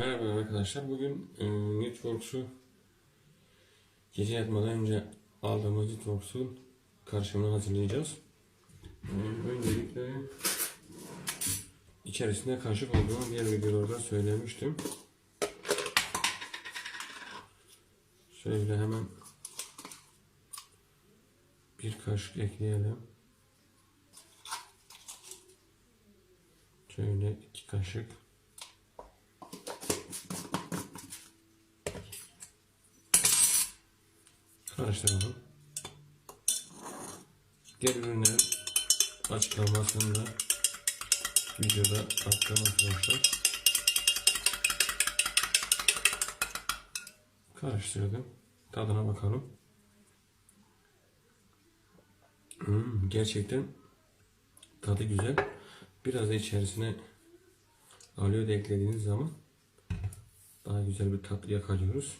Merhaba arkadaşlar. Bugün e, Networks'u gece yatmadan önce aldığımız Networks'un karışımını hazırlayacağız. E, öncelikle içerisinde kaşık olduğunu diğer videolarda söylemiştim. Şöyle hemen bir kaşık ekleyelim. Şöyle iki kaşık. Karıştıralım. Diğer ürünlerin açıklamasını da videoda attım arkadaşlar. Karıştırdım. Tadına bakalım. Hmm, gerçekten tadı güzel. Biraz da içerisine alıyor da eklediğiniz zaman daha güzel bir tat yakalıyoruz.